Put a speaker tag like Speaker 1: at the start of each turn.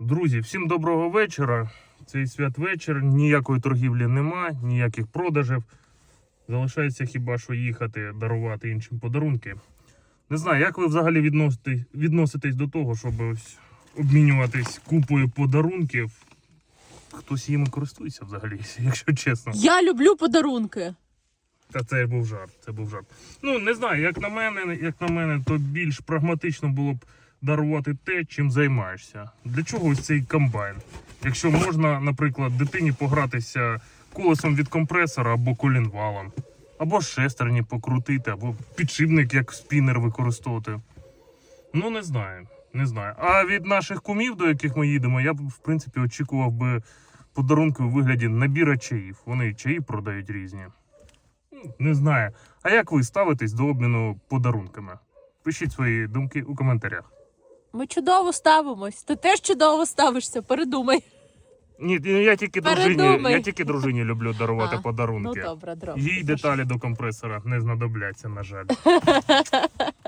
Speaker 1: Друзі, всім доброго вечора. Цей святвечір, ніякої торгівлі нема, ніяких продажів. Залишається хіба що їхати, дарувати іншим подарунки. Не знаю, як ви взагалі відноситесь, відноситесь до того, щоб ось обмінюватись купою подарунків. Хтось їм користується взагалі, якщо чесно.
Speaker 2: Я люблю подарунки.
Speaker 1: Та це був жарт. Це був жарт. Ну не знаю, як на мене, як на мене, то більш прагматично було б дарувати те, чим займаєшся. Для чого ось цей комбайн? Якщо можна, наприклад, дитині погратися колесом від компресора або колінвалом, або шестерні покрутити, або підшипник як спінер використовувати. Ну не знаю, не знаю. А від наших кумів, до яких ми їдемо, я б в принципі очікував би подарунки у вигляді набіра чаїв. Вони чаї продають різні. Не знаю. А як ви ставитесь до обміну подарунками? Пишіть свої думки у коментарях.
Speaker 2: Ми чудово ставимось. Ти теж чудово ставишся, передумай.
Speaker 1: Ні, я тільки дружині,
Speaker 2: Передумай.
Speaker 1: я тільки дружині люблю дарувати
Speaker 2: А, Ну
Speaker 1: подарунки.
Speaker 2: добре, добре.
Speaker 1: Їй деталі до компресора не знадобляться, на жаль.